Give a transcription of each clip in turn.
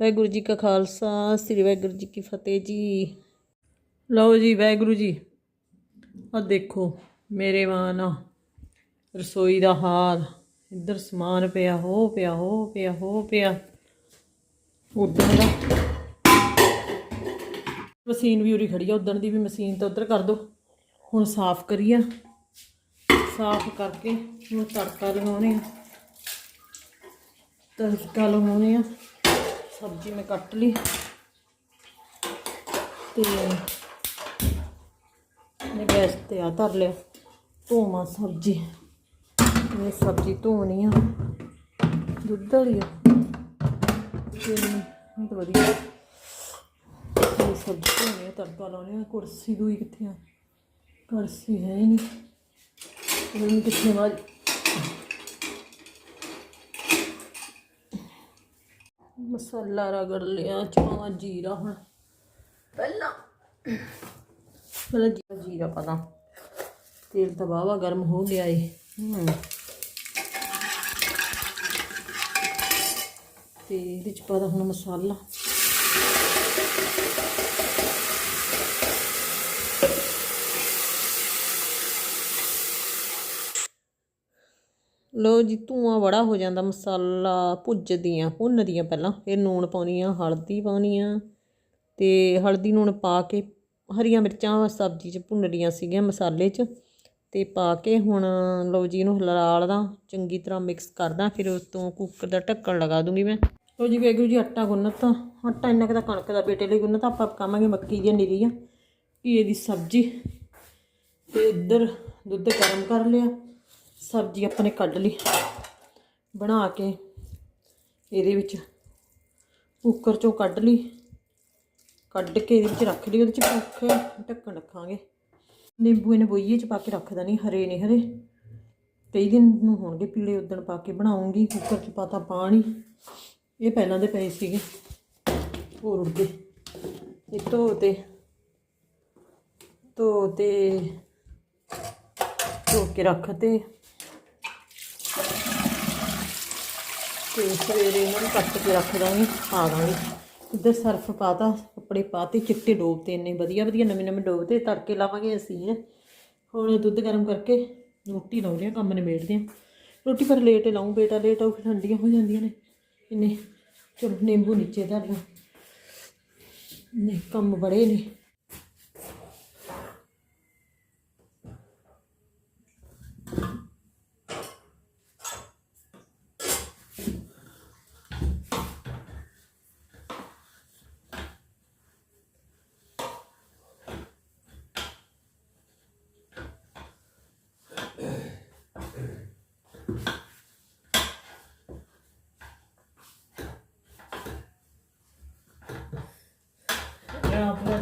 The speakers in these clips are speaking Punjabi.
ਵਾਹਿਗੁਰੂ ਜੀ ਕਾ ਖਾਲਸਾ, ਸ੍ਰੀ ਵਾਹਿਗੁਰੂ ਜੀ ਕੀ ਫਤਿਹ ਜੀ। ਲਓ ਜੀ ਵਾਹਿਗੁਰੂ ਜੀ ਆ ਦੇਖੋ ਮੇਰੇ ਮਾਂ ਰਸੋਈ ਦਾ ਹਾਲ, ਇੱਧਰ ਸਮਾਨ ਪਿਆ ਹੋ ਪਿਆ ਹੋ ਪਿਆ ਹੋ ਪਿਆ। ਉਧਰ ਦਾ ਮਸ਼ੀਨ ਵੀ ਉਰੀ ਖੜੀ ਆ, ਉਧਰ ਦੀ ਵੀ ਮਸ਼ੀਨ ਤਾਂ ਉਧਰ ਕਰ ਦੋ। ਹੁਣ ਸਾਫ਼ ਕਰੀਆ ਸਾਫ਼ ਕਰਕੇ ਹੁਣ ਤੜਕਾ ਲਗਾਉਣੇ ਆ। ਤੜਕਾ ਲਗਾਉਣੇ ਆ। ਸਬਜ਼ੀ ਮੈਂ ਕੱਟ ਲਈ। ਤੇ ਮੈਂ ਗੈਸ ਤੇ ਆ ਧਰ ਲਿਆ, ਧੋਵਾਂ ਸਬਜ਼ੀ। ਇਹ ਸਬਜ਼ੀ ਧੋਣੀ ਆ, ਦੁੱਧ ਵਾਲੀ ਆ। ਤੇ ਵਧੀਆ। ਇਹ ਸਬਜ਼ੀ ਧੋਣੀ ਆ, ਤੜਕਾ ਲਾਉਣੀ ਆ, ਕੁਰਸੀ ਦੂਈ ਕਿੱਥੇ ਆ? ਕੁਰਸੀ ਹੈ ਹੀ ਨਹੀਂ। ਉਹ ਕਿੱਥੇ ਮਾਰੀ। ਮਸਾਲਾ ਰਗੜ ਲਿਆ ਚਾਵਾ ਜੀਰਾ ਹੁਣ। ਪਹਿਲਾਂ ਪਹਿਲਾਂ ਜੀਰਾ ਜੀਰਾ ਪਤਾ ਤੇਲ ਤਾਂ ਵਾਹਵਾ ਗਰਮ ਹੋ ਗਿਆ ਏ। ਹੂੰ। ਤੇ ਇਹਦੇ ਚ ਪਾਦਾ ਹੁਣ ਮਸਾਲਾ। ਲੋ ਜੀ, ਧੂਆਂ ਬੜਾ ਹੋ ਜਾਂਦਾ, ਮਸਾਲਾ ਭੁੱਜਦੀਆਂ, ਭੁੰਨਦੀਆਂ ਪਹਿਲਾਂ। ਫਿਰ ਨੂਣ ਪਾਉਣੀ ਆ ਹਲਦੀ ਪਾਉਣੀ ਆ ਤੇ ਹਲਦੀ, ਨੂਣ ਪਾ ਕੇ ਹਰੀਆਂ ਮਿਰਚਾਂ ਸਬਜ਼ੀ 'ਚ ਭੁੰਨੜੀਆਂ ਸੀਗੀਆਂ ਮਸਾਲੇ 'ਚ ਤੇ ਪਾ ਕੇ ਹੁਣ ਲਓ ਜੀ, ਇਹਨੂੰ ਲਾਲਦਾ ਚੰਗੀ ਤਰ੍ਹਾਂ ਮਿਕਸ ਕਰਦਾ, ਫਿਰ ਉਸ ਤੋਂ ਕੁੱਕਰ ਦਾ ਢੱਕਣ ਲਗਾ ਦੂੰਗੀ ਮੈਂ। ਲਓ ਜੀ ਵੇਖੋ ਜੀ, ਆਟਾ ਗੁੰਨਤਾ। ਆਟਾ ਇੰਨਾ ਕੁ ਤਾਂ ਕਣਕ ਦਾ ਬੇਟੇ ਲਈ ਗੁੰਨਤਾ, ਆਪਾਂ ਪਕਾਵਾਂਗੇ ਮੱਕੀ ਦੀਆਂ ਨਿਰੀਆਂ ਘੀਏ ਦੀ ਸਬਜ਼ੀ ਤੇ ਇੱਧਰ ਦੁੱਧ ਗਰਮ ਕਰ ਲਿਆ। ਸਬਜ਼ੀ ਆਪਾਂ ਨੇ ਕੱਢ ਲਈ, ਬਣਾ ਕੇ ਇਹਦੇ ਵਿੱਚ ਕੁੱਕਰ ਚੋਂ ਕੱਢ ਲਈ, ਕੱਢ ਕੇ ਇਹਦੇ ਵਿੱਚ ਰੱਖ ਲਈ, ਉਹਦੇ ਚ ਭੁੱਖ ਢੱਕਣ ਰੱਖਾਂਗੇ। ਨਿੰਬੂ ਇਹਨੇ ਬੋਈਏ ਚ ਪਾ ਕੇ ਰੱਖਦਾ ਨਹੀਂ, ਹਰੇ ਨੇ ਹਰੇ। ਕਈ ਦਿਨ ਨੂੰ ਹੋਣਗੇ, ਪੀਲੇ ਉਦਣ ਪਾ ਕੇ ਬਣਾਉਂਗੀ ਕੁੱਕਰ ਚ ਪਾਤਾ ਪਾਣੀ। ਇਹ ਪਹਿਲਾਂ ਦੇ ਪਏ ਸੀਗੇ, ਹੋਰ ਉੱਡ ਇਹ ਧੋ ਤੇ ਧੋ ਤੇ, ਧੋ ਕੇ ਰੱਖ ਤੇ ਸਵੇਰੇ ਇਹਨਾਂ ਨੂੰ ਕੱਟ ਕੇ ਰੱਖ ਦਾਂਗੇ, ਪਾ ਦਾਂਗੇ। ਇੱਧਰ ਸਰਫ ਪਾਤਾ, ਕੱਪੜੇ ਪਾਤੇ, ਚਿੱਟੇ ਡੋਬਤੇ ਇੰਨੇ ਵਧੀਆ ਵਧੀਆ ਨਵੇਂ ਨਵੇਂ ਡੋਬਤੇ ਤੜਕੇ ਲਾਵਾਂਗੇ ਅਸੀਂ ਹੁਣ ਦੁੱਧ ਗਰਮ ਕਰਕੇ ਰੋਟੀ ਲਾਉਂਦੇ ਆ ਕੰਮ ਨਿਬੇੜਦੇ ਆ ਰੋਟੀ ਪਰ ਲੇਟ ਲਾਉਂ ਬੇਟਾ ਲੇਟ ਆਉ ਫਿਰ ਠੰਡੀਆਂ ਹੋ ਜਾਂਦੀਆਂ ਨੇ। ਇੰਨੇ ਚਲੋ, ਨਿੰਬੂ ਨੀਚੇ ਧਰ ਲਓ ਨੇ ਕੰਮ ਬੜੇ ਨੇ।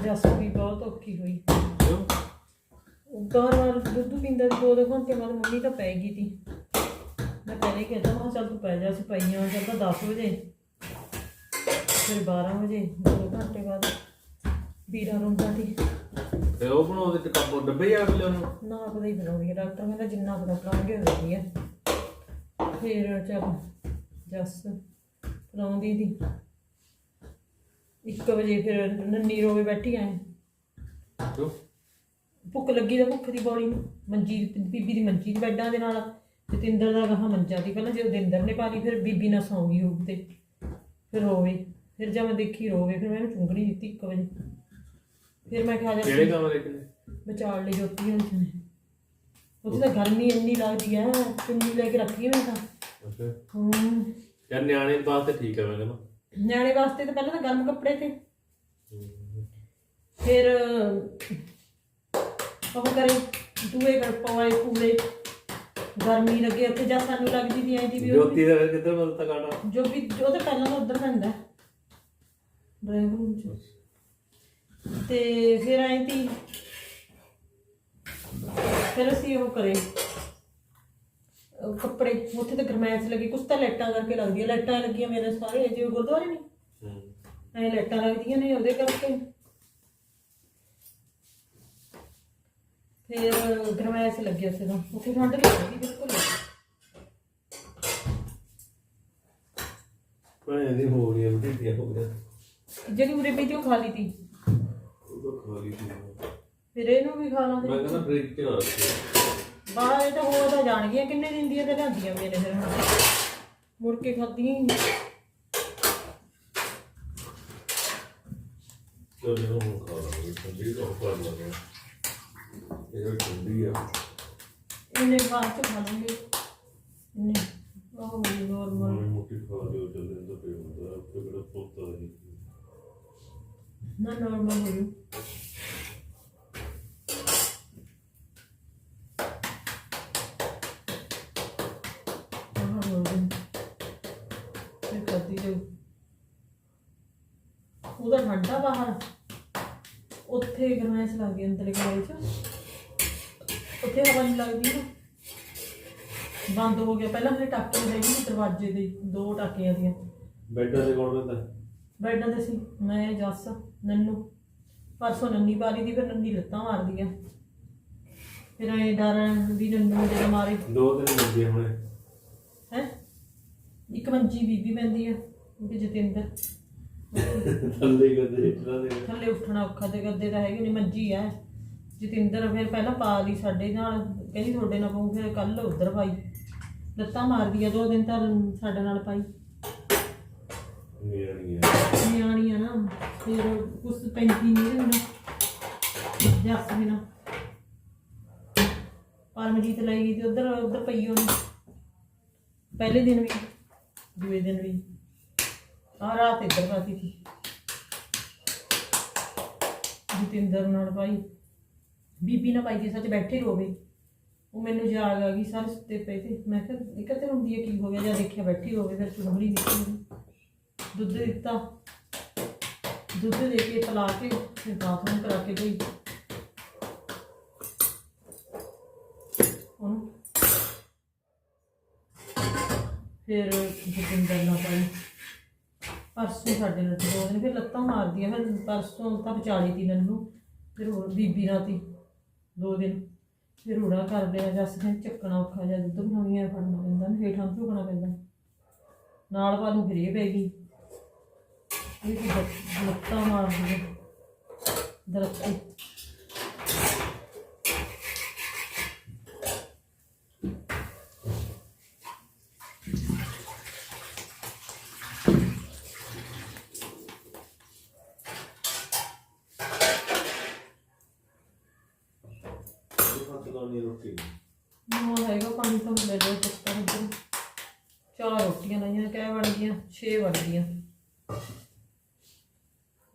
ਜਸਪੀ ਬਹੁਤ ਔਖੀ ਹੋਈ। ਉਦਾਰ ਵਾਰ ਦੁੱਧ ਪੀਂਦਾ ਸੀ ਦੋ ਦੋ ਘੰਟੇ ਬਾਅਦ ਮੰਮੀ ਤਾਂ ਪੈ ਗਈ ਤੀ ਮੈਂ ਪਹਿਲੇ ਕਹਿੰਦਾ ਮੈਂ ਚੱਲ ਤੂੰ ਪੈ ਜਾ ਸੀ ਪਈਆਂ ਚੱਲ ਤਾਂ 10 ਵਜੇ। ਫਿਰ 12 ਵਜੇ ਦੋ ਘੰਟੇ ਬਾਅਦ ਵੀਰਾ ਰੋਂਦਾ ਸੀ। ਤੇ ਉਹ ਬਣਾਉਂਦੇ ਤੇ ਕੱਪ ਡੱਬੇ ਆ ਗਏ ਉਹਨੂੰ ਨਾ ਪਤਾ ਹੀ ਬਣਾਉਂਦੀ ਹੈ ਡਾਕਟਰ ਕਹਿੰਦਾ ਜਿੰਨਾ ਪਤਾ ਕਰਾਉਂਗੇ ਹੋ ਰਹੀ ਹੈ ਫਿਰ ਚੱਲ ਜਸ ਲਾਉਂਦੀ ਸੀ। 1 ਵਜੇ ਫਿਰ ਨੰਨੀ ਰੋਵੇ ਬੈਠੀ ਆਏ ਕਿਉਂ? ਭੁੱਖ ਲੱਗੀ ਤਾਂ ਭੁੱਖ ਦੀ ਬੋਲੀ ਨੂੰ। ਮੰਜੀ ਬੀਬੀ ਦੀ ਮੰਜੀ ਦੀ ਬੈੱਡਾਂ ਦੇ ਨਾਲ। ਜਤਿੰਦਰ ਦਾ ਗਾਹਾਂ ਮੰਜਾ ਦੀ ਪਹਿਲਾਂ ਜਦੋਂ ਦਿੰਦਰ ਨੇ ਪਾ ਲਈ ਫਿਰ ਬੀਬੀ ਨਾਲ ਸੌਂ ਗਈ ਉਹ ਤੇ। ਫਿਰ ਰੋਵੇ ਫਿਰ ਜਦ ਮੈਂ ਦੇਖੀ ਰੋਵੇ ਫਿਰ ਮੈਂ ਇਹਨੂੰ ਚੁੰਗਣੀ ਦਿੱਤੀ 1 ਵਜੇ। ਫਿਰ ਮੈਂ ਕਿਹਾ ਕਿਹੜੇ ਜਾ ਕਮਰੇ ਕਿਨੇ ਵਿਚਾਰ ਲਈ ਜੋਤੀ ਹੋਈ ਸੀ ਉੱਥੇ ਤਾਂ ਗਰਮੀ ਇੰਨੀ ਲੱਗਦੀ ਹੈ ਚੁੰਨੀ ਲੈ ਕੇ ਰੱਖੀ ਮੈਂ ਤਾਂ। ਅੱਛਾ। ਹੂੰ। ਯਾਰ ਨਿਆਣੇ ਵਾਸਤੇ ਠੀਕ ਹੈ ਮੈਂ ਕਹਿੰਦਾ ਨਿਆਣੇ ਵਾਸਤੇ ਤਾਂ ਪਹਿਲਾਂ ਤਾਂ ਗਰਮ ਕੱਪੜੇ ਤੇ। ਫਿਰ ਉਹ ਕਰੇ ਦੂਏ ਕਰ ਪਵਾਏ ਪੂਰੇ ਗਰਮੀ ਲੱਗੇ ਉੱਥੇ ਜਾਂ ਸਾਨੂੰ ਲੱਗਦੀ ਦੀ ਵੀ ਉਹ ਜੋਤੀ ਦਾ ਕਿੱਧਰ ਬਦਲਤਾ ਗਾਣਾ ਜੋ ਵੀ ਉਹ ਤਾਂ ਪਹਿਲਾਂ ਤਾਂ ਉਧਰ ਪੈਂਦਾ। ਡਰਾਈਵ ਰੂਮ ਚ। ਤੇ ਫਿਰ ਐਂ ਤੀ ਫਿਰ ਅਸੀਂ ਉਹ ਕਰੇ। ਕੱਪੜੇ ਉੱਥੇ ਤਾਂ ਗਰਮੈਸ਼ ਲੱਗੀ ਕੁਛ ਤਾਂ ਲਾਈਟਾਂ ਕਰਕੇ ਲੱਗਦੀਆਂ ਲਾਈਟਾਂ ਲੱਗੀਆਂ ਮੇਰੇ ਸਾਰੇ ਜਿਵੇਂ ਗੁਰਦੁਆਰੇ ਨਹੀਂ? ਹੂੰ। ਐ ਲਾਈਟਾਂ ਲੱਗਦੀਆਂ ਨੇ ਉਹਦੇ ਕਰਕੇ। ਫਿਰ ਗਰਮੈਸ਼ ਲੱਗਿਆ ਸੀ ਤਾਂ ਉੱਥੇ ਠੰਡ ਲੱਗੀ ਬਿਲਕੁਲ ਭਾਵੇਂ ਦੀ ਹੋ ਗਈ ਢਿੱਡੀਆਂ ਹੋ ਗਿਆ ਜਿਹੜੀ ਉਰੇ ਪਈ ਤੀ ਉਹ ਖਾ ਲਈ ਤੀ। ਉਹ ਤਾਂ ਖਾ ਲਈ ਸੀ। ਮੈਂ ਫਿਰ ਇਹਨੂੰ ਵੀ ਖਾ ਲਾਂਗੇ। ਕਹਿੰਦਾ ਫ੍ਰਿਜ 'ਚ ਨਾ ਰੱਖਿਓ ਬਾਹਰ ਇਹ ਤਾਂ ਹੋਰ ਤਾਂ ਜਾਣਗੀਆਂ ਕਿੰਨੇ ਦਿਨ ਦੀਆਂ ਤੇ ਲਿਆਂਦੀਆਂ ਮੇਰੇ ਫਿਰ ਹੁਣ। ਮੁੜ ਕੇ ਖਾਧੀਆਂ ਹੀ ਨਹੀਂ। ਚਲੋ ਹੁਣ ਖਾ ਲਾਂਗੇ ਠੰਡੀ ਤਾਂ ਕਰ ਲਾਂਗੇ। ਇਹ ਵੀ ਠੰਡੀ ਆ। ਇਹਨੇ ਬਾਅਦ ਚ ਖਾ ਲਾਂਗੇ। ਇਹਨੇ ਉਹ ਨੋਰਮਲ ਮਾੜੀ ਮੋਟੀ ਖਾ ਲਿਓ ਚੱਲੇ ਤਾਂ ਪਈ ਹੁੰਦਾ। ਉੱਥੇ ਕਿਹੜਾ ਪੋਤਾ ਨਹੀਂ। ਨਾ ਨੋਰਮਲ ਹੋ ਜੂ ਬਾਹਰ। ਉੱਥੇ ਗਰਮੈਸ਼ ਲੱਗ ਗਈ ਅੰਦਰ ਗਏ ਚ। ਉੱਥੇ ਹਵਾ ਨਹੀਂ ਲੱਗਦੀ ਨਾ। ਬੰਦ ਹੋ ਗਿਆ। ਪਹਿਲਾਂ ਮੇਰੇ ਟਾਕੇ ਹੈਗੀ ਸੀ ਦਰਵਾਜ਼ੇ ਦੇ ਦੋ ਟਾਕਿਆਂ ਦੀਆਂ। ਬੈੱਡਾਂ ਤੇ ਕੌਣ ਬੰਦਾ ਬੈਡਾਂ ਤੇ ਸੀ। ਮੈਂ ਜੱਸ ਨੰਨੂ। ਪਰਸੋਂ ਨੰਨੀ ਪਾਲੀ ਦੀ ਫਿਰ ਨੰਨੀ ਲੱਤਾਂ ਮਾਰਦੀ ਆ ਫਿਰ ਐ ਡਰ ਵੀ ਨੰਨੂ ਜਦੋਂ ਮਾਰੇ। ਦੋ ਦਿਨ ਲੱਗੇ ਹੁਣੇ। ਹੈ? ਇੱਕ ਮੰਜੀ ਬੀਬੀ ਪੈਂਦੀ ਆ ਕਿ ਜਤਿੰਦਰ। ਥੱਲੇ ਕਦੇ ਇਤਨਾ ਦੇ। ਥੱਲੇ ਉੱਠਣਾ ਔਖਾ ਤੇ ਗੱਦੇ ਤਾਂ ਹੈਗੇ ਨਹੀਂ ਮੰਜੀ ਆ ਜਤਿੰਦਰ ਫਿਰ ਪਹਿਲਾਂ ਪਾ ਲਈ ਸਾਡੇ ਨਾਲ ਕਹਿੰਦੀ ਤੁਹਾਡੇ ਨਾਲ ਪਾਉਂ ਫਿਰ ਕੱਲ ਉਧਰ ਪਾਈ। ਲੱਤਾਂ ਮਾਰਦੀ ਆ ਦੋ ਦਿਨ ਤਾਂ ਸਾਡੇ ਨਾਲ ਪਾਈ। ਨਹੀਂ ਹੈ ਨਿਆਣੀ ਆ ਨਾ ਫਿਰ ਕੁਛ ਪੈਂਦੀ ਨਹੀਂ ਰਹਿੰਦਾ ਜੱਸ ਬਿਨਾ। ਪਰਮਜੀਤ ਲੈ ਗਈ ਤੇ ਉਧਰ ਉਧਰ ਪਈ ਹੋਣੀ। ਪਹਿਲੇ ਦਿਨ ਵੀ ਦੂਏ ਦਿਨ ਵੀ। ਆ ਰਾਤ ਇੱਧਰ ਪਾਤੀ ਸੀ। ਜਤਿੰਦਰ ਨਾਲ ਪਾਈ ਬੀਬੀ ਨਾਲ ਪਾਈ ਸੀ ਸੱਚ ਬੈਠੇ ਰੋਵੇ। ਉਹ ਮੈਨੂੰ ਜਾਗ ਆ ਗਈ ਸਾਰੇ ਸੁੱਤੇ ਪਏ ਤੇ ਮੈਂ ਕਿਹਾ ਇਹ ਕਿਤੇ ਹੁੰਦੀ ਹੈ ਕੀ ਹੋ ਗਿਆ ਜਦ ਦੇਖਿਆ ਬੈਠੀ ਹੋਵੇ ਫਿਰ ਚੁੰਗਲੀ ਨਿਕਲੀ ਦੁੱਧ ਦਿੱਤਾ। ਦੁੱਧ ਦੇ ਕੇ ਪਿਲਾ ਕੇ, ਫਿਰ ਬਾਥਰੂਮ ਕਰਾ ਕੇ ਗਈ। ਉਹਨੂੰ ਫਿਰ ਜਤਿੰਦਰ ਨਾਲ ਪਾਈ ਪਰਸੋਂ ਸਾਡੇ ਨਾਲ ਦੋ ਦਿਨ, ਫਿਰ ਲੱਤਾਂ ਮਾਰਦੀਆਂ ਫਿਰ ਪਰਸੋਂ ਤਾਂ ਵਿਚਾਲੀ ਤੀ ਮੈਨੂੰ, ਫਿਰ ਹੋਰ ਬੀਬੀ ਰਾਤੀ ਦੋ ਦਿਨ। ਫਿਰ ਰੂੜਾ ਕਰਦੇ ਆ ਜੱਸ ਨੇ ਚੱਕਣਾ ਔਖਾ ਜਿਹਾ, ਦੁੱਧ ਬਣਾਉਣੀਆਂ ਫੜਨਾ ਪੈਂਦਾ ਨਾ ਹੇਠਾਂ ਝੁਕਣਾ ਪੈਂਦਾ। ਨਾਲ ਪਾ ਨੂੰ ਫਿਰ ਇਹ ਪੈ ਗਈ। ਇਹ ਲੱਤਾਂ ਮਾਰਦੀਆਂ ਹੈ ਦਰਖਤ ਤੇ। ਉਹ ਹੱਥ ਲਾਉਣੀ ਰੋਟੀ ਨਾ ਹੈਗਾ ਪਾਣੀ ਤਾਂ ਲੈ ਲਓ ਪੱਤਾ ਉੱਧਰ ਚਾਰ ਰੋਟੀਆਂ ਲਾਈਆਂ ਕਹਿ ਬਣ ਗਈਆਂ 6 ਬਣ ਗਈਆਂ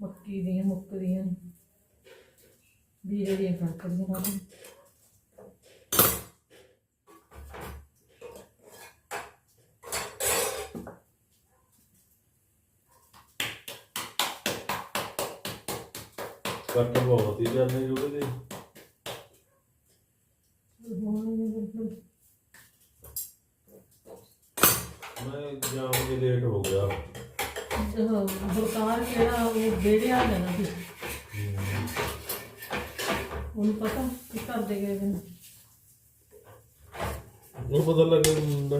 ਮੱਕੀ ਦੀਆਂ। ਮੁੱਕਦੀਆਂ ਵੀਰੇ ਦੀਆਂ ਕਣਕ ਦੀਆਂ ਦਿਓ। ਕੱਟ ਬਹੁਤ ਹੀ ਜਾਂਦੇ ਜੋੜੇ ਦੇ ਮੈਂ ਜਾਣ ਦੇ ਲੇਟ ਹੋ ਗਿਆ। ਉਹ ਬਲਕਾਰ ਕਿਹੜਾ ਉਹ ਵਿਹੜੇ ਆ ਜਾਣਾ ਸੀ ਉਹਨੂੰ ਪਤਾ ਕਿ ਘਰ ਦੇ ਗਏ ਨੇ। ਉਹ ਪਤਾ ਲੱਗਾ ਮੁੰਡਾ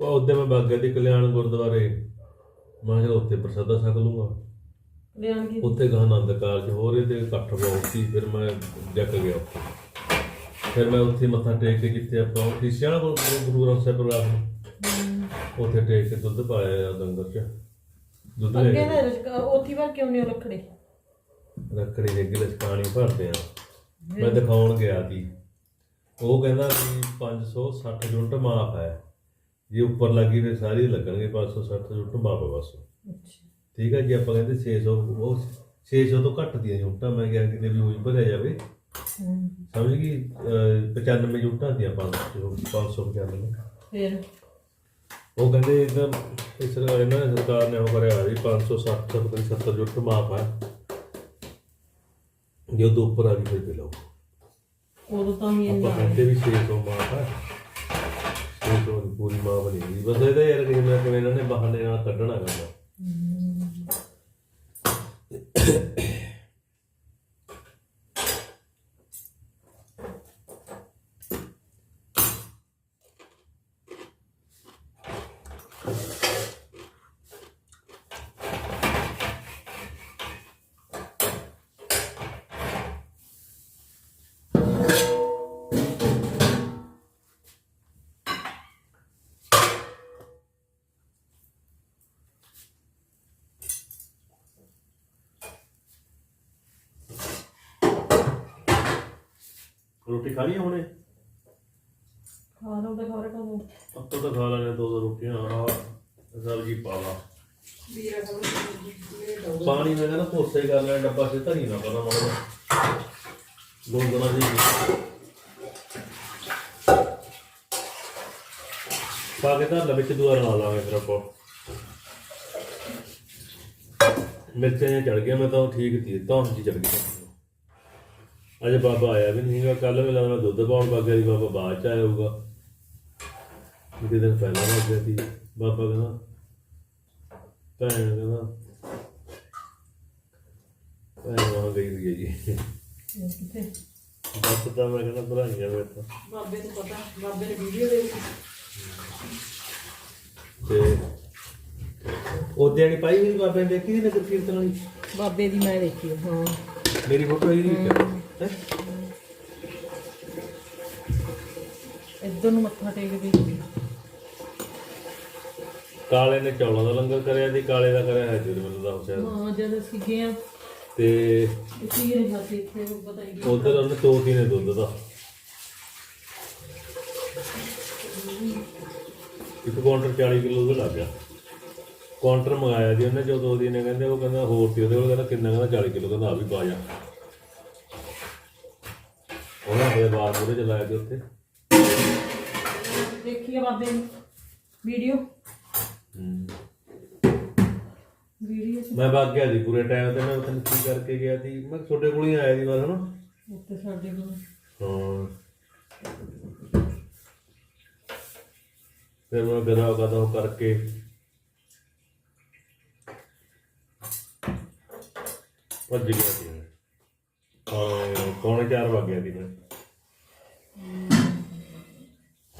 ਉਹ ਉਹਦੇ ਮੈਂ ਬਾਗੇ ਦੀ ਕਲਿਆਣ ਗੁਰਦੁਆਰੇ ਮੈਂ ਕਿਹਾ ਉੱਥੇ ਪ੍ਰਸਾਦਾ ਛਕ ਲੂੰਗਾ। ਲਿਆਣ ਕੇ। ਉੱਥੇ ਗਾਂ ਆਨੰਦ ਕਾਰਜ ਹੋ ਰਹੇ ਤੇ ਇਕੱਠ ਬਹੁਤ ਸੀ ਫਿਰ ਮੈਂ ਡੱਕ ਗਿਆ ਉੱਥੇ। ਫਿਰ ਮੈਂ ਉੱਥੇ ਮੱਥਾ ਟੇਕ ਕੇ ਜਿੱਥੇ ਆਪਾਂ ਉਹ ਖਿਸਿਆਣਾ ਗੁਰੂ ਗ੍ਰੰਥ ਸਾਹਿਬ ਪ੍ਰੋਗਰਾਮ ਉੱਥੇ ਟੇਕ ਕੇ ਦੁੱਧ ਪਾਇਆ ਲੰਗਰ ਚ। ਦੁੱਧ ਲੈ ਅੱਗੇ ਕੇ। ਨਾ ਉੱਥੀ ਵਾਰ ਕਿਉਂ ਨਹੀਂ ਰੱਖੜੇ? ਰੱਖੜੀ ਦੇ ਗਿਲਸ ਪਾਣੀ ਭਰਦੇ ਆ। ਮੈਂ ਦਿਖਾਉਣ ਗਿਆ ਸੀ। ਉਹ ਕਹਿੰਦਾ ਵੀ 560 ਯੂਨਿਟ ਮਾਫ ਹੈ। ਜੇ ਉੱਪਰ ਲੱਗੀ ਫਿਰ ਸਾਰੀ ਲੱਗਣਗੇ 560 ਯੂਨਿਟ ਮਾਫ ਹੈ ਬਸ। ਠੀਕ ਹੈ ਜੀ ਆਪਾਂ ਕਹਿੰਦੇ 600 ਉਹ 600 ਤੋਂ ਘੱਟ ਦੀਆਂ ਯੂਨਿਟਾਂ ਮੈਂ ਕਿਹਾ ਕਿਤੇ ਵੀ ਯੂਜ਼ ਭਰਿਆ ਜਾਵੇ ਸਮਝ ਗਈ? ਅਹ 95 ਯੂਨਿਟਾਂ ਦੀਆਂ 500 595 ਫਿਰ? ਉਹ ਕਹਿੰਦੇ ਇਹਨਾਂ ਇਸ ਇਹਨਾਂ ਨੇ ਸਰਕਾਰ ਨੇ ਉਹ ਕਰਿਆ ਵੀ 560 ਤੋਂ 70 ਯੂਨਿਟ ਮਾਫ ਹੈ ਜੇ ਉਹ ਤੋਂ ਉੱਪਰ ਆ ਗਈ ਫਿਰ ਬਿਲੋ ਉਦੋਂ ਤਾਂ ਵੀ ਆਪਾਂ ਕਹਿੰਦੇ ਵੀ 600 ਮਾਫ ਹੈ 600 ਦੀ ਪੂਰੀ ਮਾਂ ਬਣੀ ਹੋਈ। ਬਸ ਇਹਦਾ ਯਾਰ ਕਿਵੇਂ ਨਾ ਕਿਵੇਂ ਇਹਨਾਂ ਨੇ ਬਹਾਨੇ ਨਾਲ ਕੱਢਣਾ ਕਰਨਾ। ਰੋਟੀ ਖਾ ਲਈ ਹੁਣੇ? ਖਾ ਲਓ ਤੇ ਖਾ ਰਹੇ ਕਦੋਂ ਅੱਤੋਂ ਤਾਂ ਖਾ ਲੈਣੇ ਦੋ ਦੋ ਰੋਟੀਆਂ ਆ ਸਬਜ਼ੀ ਪਾ ਲਾ। ਪਾਣੀ ਮੈਂ ਕਹਿੰਦਾ ਕੋਸੇ ਕਰ ਲੈਣਾ ਡੱਬਾ ਸੇ ਧਰੀ ਨਾ ਪਤਾ ਮਾੜਾ ਗੋਂਗਣਾ ਜੀ। ਪਾ ਕੇ ਤਾਂ ਵਿੱਚ ਦੁਆਰਾ ਲਾ ਲਾਂਗੇ ਫਿਰ ਆਪਾਂ। ਮਿਰਚਾਂ ਚੜ ਗਿਆ ਮੈਂ ਤਾਂ ਉਹ ਠੀਕ ਸੀ ਤਾਂ ਜੀ ਚੜ ਗਈ। ਅਜੇ ਬਾਬਾ ਆਇਆ ਵੀ ਨਹੀਂਗਾ ਕੱਲ ਵੇਲਾ ਮੈਂ ਦੁੱਧ ਪਾਉਣ ਬਾਗਿਆ ਸੀ ਬਾਬਾ ਬਾਅਦ ਚ ਆਇਆ ਹੋਊਗਾ। ਦਿਨ ਪਹਿਲਾਂ ਲੱਗ ਗਿਆ ਸੀ। ਬਾਬਾ ਕਹਿੰਦਾ ਭੈਣ ਕਹਿੰਦਾ ਭੈਣ ਵਾਂ ਗਈ ਹੋਈ ਹੈ ਜੀ। ਕਿੱਥੇ? ਬਸ ਤਾਂ ਮੈਂ ਕਹਿੰਦਾ ਭਰਾਈਆਂ ਮੇਰੇ ਤਾਂ। ਬਾਬੇ ਨੂੰ ਪਤਾ ਬਾਬੇ ਨੇ ਵੀਡੀਓ ਦੇ ਤੇ ਉਹਦੇ ਨਹੀਂ ਪਾਈ ਮੇਰੀ ਬਾਬੇ ਨੇ ਦੇਖੀ ਸੀ ਨਗਰ ਕੀਰਤਨ ਵਾਲੀ? ਬਾਬੇ ਦੀ ਮੈਂ ਦੇਖੀ ਹਾਂ। ਮੇਰੀ ਫੋਟੋ ਇਹਦੀ ਵਿੱਚ ਹੈ। ਇੱਧਰ ਨੂੰ ਮੱਥਾ ਟੇਕਦੇ ਕਾਲੇ ਨੇ ਚੌਲਾਂ ਦਾ ਲੰਗਰ ਕਰਿਆ ਸੀ ਕਾਲੇ ਦਾ ਕਰਿਆ ਹੈ ਜਿਹੜੇ ਮੈਨੂੰ ਦਾ ਹੁਸੈਨ ਹਾਂ ਜਦ ਅਸੀਂ ਗਏ ਆ ਤੇ ਇਸੇ ਰਿਹਾ ਸੀ ਇੱਥੇ ਉਹ ਪਤਾ ਨਹੀਂ ਉਧਰ ਉਹਨੇ ਤੋਤੀ ਨੇ ਦੁੱਧ ਦਾ। ਇੱਕ ਕਾਊਂਟਰ 40 ਕਿਲੋ ਦਾ ਲੱਗ ਗਿਆ। ਕਾਊਂਟਰ ਮੰਗਾਇਆ ਜੀ ਉਹਨੇ ਜਦੋਂ ਉਹਦੀ ਨੇ ਕਹਿੰਦੇ ਉਹ ਕਹਿੰਦਾ ਹੋਰ ਸੀ ਉਹਦੇ ਕੋਲ ਕਹਿੰਦਾ ਕਿੰਨਾ ਕਹਿੰਦਾ 40 ਕਿਲੋ ਕਹਿੰਦਾ ਆ ਵੀ ਪਾ ਜਾ। ਉਹਨਾਂ ਦੇ ਬਾਅਦ ਉਹਦੇ ਚਲਾਇਆ ਜੀ ਉੱਥੇ। ਦੇਖੀ ਆ ਬਾਬੇ ਦੀ ਵੀਡੀਓ। ਹੂੰ। ਵੀਡੀਓ ਮੈਂ ਵਗ ਗਿਆ ਸੀ ਪੂਰੇ ਟਾਈਮ ਤੇ ਮੈਂ ਉੱਥੇ ਕੀ ਕਰਕੇ ਗਿਆ ਸੀ। ਮੈਂ ਤੁਹਾਡੇ ਕੋਲ ਹੀ ਆਇਆ ਸੀ ਬਸ ਹਨਾ? ਉੱਤੇ ਸਾਡੇ ਕੋਲ। ਹਾਂ। ਫਿਰ ਮੈਂ ਗਦਾ ਗਦਾ ਉਹ ਕਰਕੇ ਭੱਜ ਗਿਆ ਸੀ। ਹਾਂ। ਪੌਣੇ 4 ਵਜ ਗਿਆ ਸੀ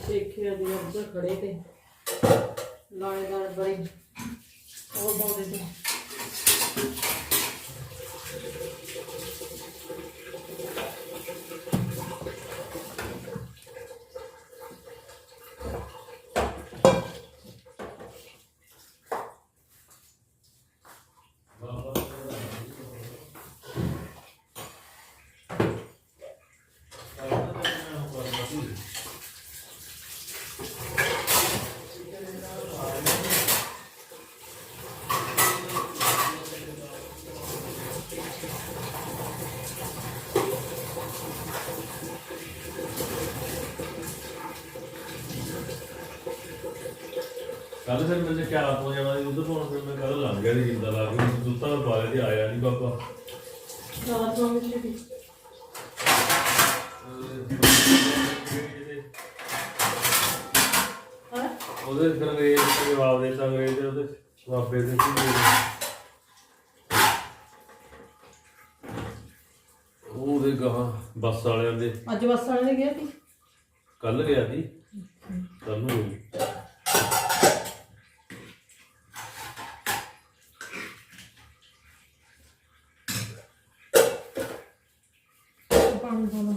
ਦੇਖਿਆ ਜੀ ਉੱਧਰ ਖੜੇ ਤੇ। ਲਾਣੇਦਾਰ ਬੜੀ। ਉਹ ਬਾਉਂਦੇ ਤੇ। ਕੱਲ ਫਿਰ ਮੈਨੇ ਕਿਆ ਪੋ ਜਾਣਾ ਸੀ ਉਧਰ ਪਾਉਣ ਫਿਰ ਮੈਂ ਕੱਲ ਲੰਘ ਗਿਆ ਸੀ ਜਿੰਦਾ ਲਾ ਕੇ ਦੁੱਤਾਂ ਪਾ ਲਿਆ ਤੇ ਆਇਆ ਨਹੀਂ ਬਾਬਾ। ਵਿੱਚ ਵੀ ਹਾਂ? ਉਹਦੇ ਫਿਰ ਅੰਗਰੇਜ਼ ਦੇ ਜਵਾਬ ਦੇ ਤਾ ਅੰਗਰੇਜ਼ ਦੇ ਉਹਦੇ ਬਾਬੇ ਦੇ ਕੀ ਉਹਦੇ ਗਾਹ ਬੱਸ ਵਾਲਿਆਂ ਦੇ। ਅੱਜ ਬੱਸ ਵਾਲੇ ਨੇ ਗਿਆ ਸੀ? ਕੱਲ ਗਿਆ ਸੀ। ਕੱਲ ਨੂੰ ਪਾਣੀ ਪਾਉਣਾ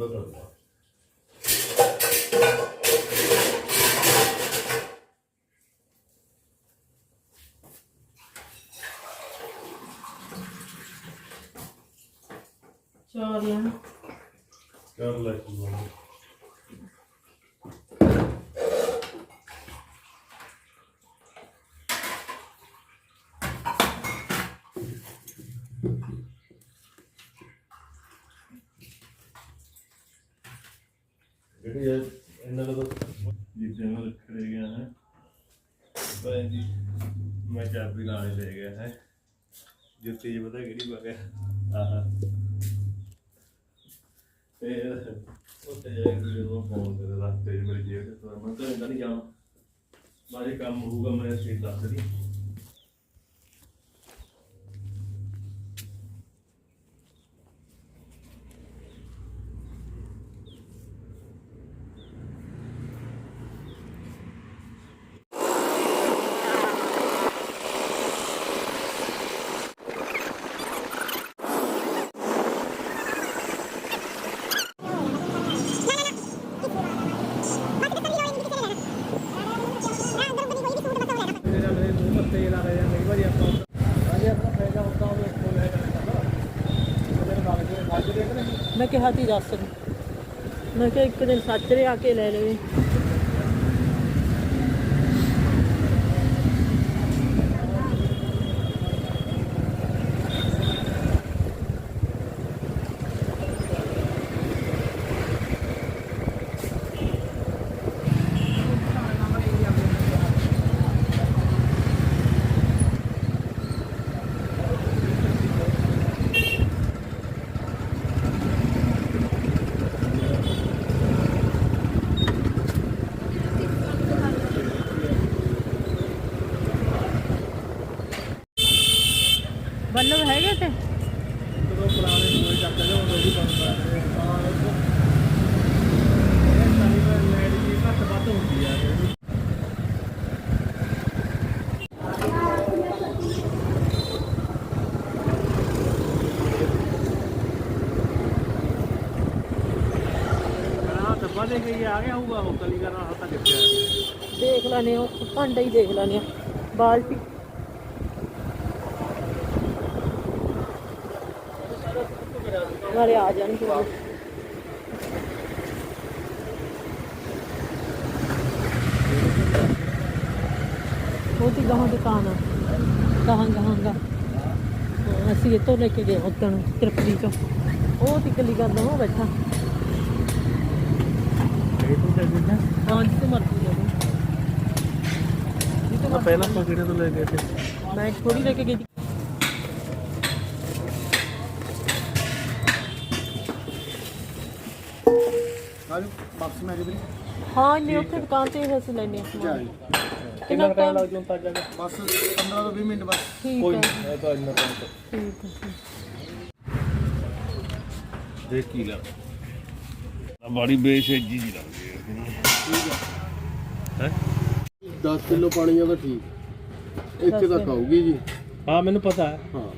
ਬਾਬਾ ਕਰਦਾ ਚਾਰ ਲੈਣ ਕਰ ਲੈ ਕੀ ਬੋਲਦਾ ਜਿਹੜੀ ਇਹ- ਇਹਨਾਂ ਦਾ ਜਿੱਥੇ ਮੈਂ ਰੱਖੜੇ ਗਿਆ ਹੈ। ਭਾਈ ਜੀ, ਮੈਂ ਚਾਬੀ ਨਾਲ ਹੀ ਲੈ ਗਿਆ ਹੈ। ਜੁੱਤੀ ਜੀ ਪਤਾ ਕਿਹੜੀ ਪਾ ਗਿਆ ਆਹ। ਇਹ ਉੱਥੇ ਜਾ ਕੇ ਜਦੋਂ ਫੋਨ ਕਰੇ ਰਸਤੇ 'ਚ ਮੇਰੀ ਜੇਬ 'ਚ ਤਾਂ ਮੈਂ ਘਰੇ ਤਾਂ ਨਹੀਂ ਜਾਣਾ। ਮਾਰੇ ਕੰਮ ਹੋਊਗਾ, ਮੈਂ ਸੀਟ ਦੱਸ ਦੀ ਕਿਹਾ ਤੀ ਦੱਸ। ਨੂੰ ਮੈਂ ਕਿਹਾ ਇੱਕ ਦਿਨ ਸੱਚਰੇ ਆ ਕੇ ਲੈ ਲਵੇ ਬੱਲਬ ਹੈਗੇ ਤੇ ਡੱਬਾ ਦੇ ਕੇ ਆ ਗਿਆ ਹੋਊਗਾ ਉਹ ਕਲੀ ਕਰਨਾ ਹੱਥਾਂ ਕਿੱਥੇ ਦੇਖ ਲੈਣੇ ਉਹ ਭਾਂਡਾ ਹੀ ਦੇਖ ਲੈਣੇ ਆ ਬਾਲਟੀ। ਨਾਲੇ ਆ ਜਾਣਗੇ ਉਹ। ਤੇ ਗਾਹਾਂ ਦੁਕਾਨ ਆ। ਗਾਹਾਂ ਗਾਹਾਂ ਗਾ ਅਸੀਂ ਇਹ ਤੋਂ ਲੈ ਕੇ ਗਏ ਉਦਣ ਤ੍ਰਿਪੜੀ ਚੋਂ। ਉਹ ਤੇ ਕੱਲੀ ਕਰਦਾ ਉਹ ਬੈਠਾ। ਇਹ ਤੂੰ ਚੱਲ ਜਿੰਨਾ ਹਾਂ ਜਿੱਥੇ ਮਰਜ਼ੀ ਜਿੱਥੇ ਮਰਜ਼ੀ ਪਹਿਲਾਂ ਆਪਾਂ ਕਿਹੜੇ ਤੋਂ ਲੈ ਗਏ ਤੇ ਮੈਂ ਥੋੜੀ ਲੈ ਕੇ ਗਈ ਸੀ। ਆਜੋ ਵਾਪਸ ਮੈਂ ਜੀ ਹਾਂ ਇੰਨੇ ਉੱਥੇ ਦੁਕਾਨ ਤੇ ਹੀ ਅਸੀਂ ਲੈਣੇ ਆ ਸਮਾਨ। ਕਿੰਨਾ ਟਾਈਮ ਲੱਗ ਜੂ ਤਾਂ ਜਾ ਕੇ ਬਸ 15 ਤੋਂ 20 ਮਿੰਟ ਬਸ। ਠੀਕ ਕੋਈ ਹੈ ਨਹੀਂ ਇਹ ਤਾਂ ਇੰਨਾ ਟਾਈਮ ਠੀਕ ਹੈ ਦੇਖ ਕੀ ਲਾ ਬੜੀ ਬੇਸ਼ੱਜੀ ਜੀ ਲੱਗਦੀ ਹੈ। ਹੈ? 10 ਕਿਲੋ ਪਾਣੀ ਆ ਤਾਂ ਠੀਕ। ਇੱਥੇ ਤੱਕ ਆਊਗੀ ਜੀ। ਹਾਂ ਮੈਨੂੰ ਪਤਾ ਹੈ। ਹਾਂ।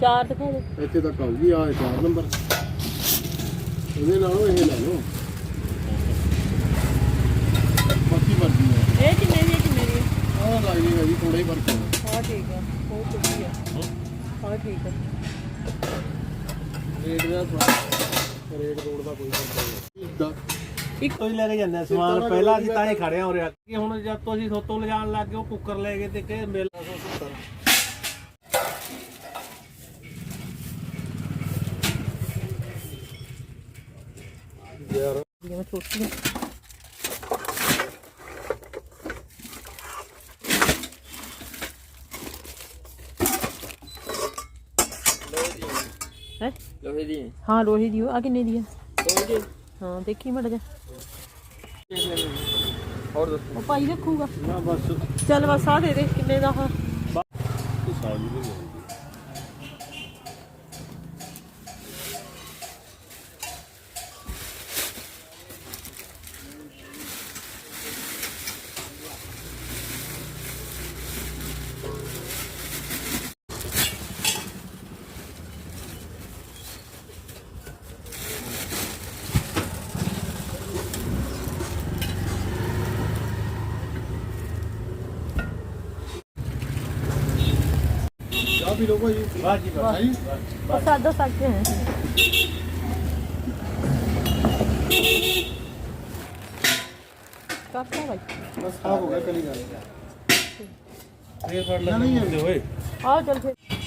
ਚਾਰ ਦਿਖਾ ਦੇ ਇੱਥੇ ਤੱਕ ਆਊਗੀ ਆ 4 ਨੰਬਰ। ਇਹਦੇ ਨਾਲੋਂ ਇਹ ਲੈ ਲਓ। ਬਾਕੀ ਮਰਜ਼ੀ ਹੈ ਇਹ ਕਿੰਨੇ ਦੀ ਹੈ, ਕਿੰਨੇ ਦੀ ਹੈ? ਆਹ ਲੱਗ ਜੇਗਾ ਜੀ ਥੋੜਾ ਹੀ ਫ਼ਰਕ ਹੈ ਹਾਂ ਠੀਕ ਹੈ ਬਹੁਤ ਵਧੀਆ। ਹਾਂ। ਠੀਕ ਹੈ ਰੇਟ ਦਾ ਥੋੜਾ ਰੇਟ ਰੋਡ ਦਾ ਕੋਈ ਫ਼ਰਕ ਨਹੀਂ। ਦਾ ਇੱਕ ਤੋਂ ਹੀ ਲੈ ਕੇ ਜਾਂਦੇ ਸਮਾਨ। ਪਹਿਲਾਂ ਅਸੀਂ ਤਾਂ ਹੀ ਖੜੇ ਹੋ ਰਿਹਾ ਕਿ। ਹੁਣ ਜਦ ਤੋਂ ਅਸੀਂ ਸੋਤੋਂ ਲਿਜਾਣ ਲੱਗ ਗਏ ਉਹ ਕੁੱਕਰ ਲੈ ਗਏ ਤੇ ਕਿ ਮੇਲ ਜਿਵੇਂ ਛੋਟੀਆਂ ਹੈ ਲੋਹੇ ਦੀ ਹਾਂ? ਲੋਹੇ ਦੀ ਉਹ। ਆ ਕਿੰਨੇ ਦੀ ਹੈ? ਹਾਂ ਦੇਖੀ ਮੜ ਜਾ। ਹੋਰ ਦੱਸੋ। ਉਹ ਭਾਈ ਰੱਖੂਗਾ। ਨਾ ਬਸ। ਚੱਲ ਬਸ ਆ ਦੇ ਦੇ ਕਿੰਨੇ ਦਾ ਹਾਂ। ਸਾਜੀ ਨਹੀਂ ਚਾਹ ਪੀ ਲਓ ਭਾਜੀ ਬਸ ਜੀ ਬਸ ਹੈ ਜੀ ਉਹ ਸਾਦਾ ਸਕਦੇ ਹੈ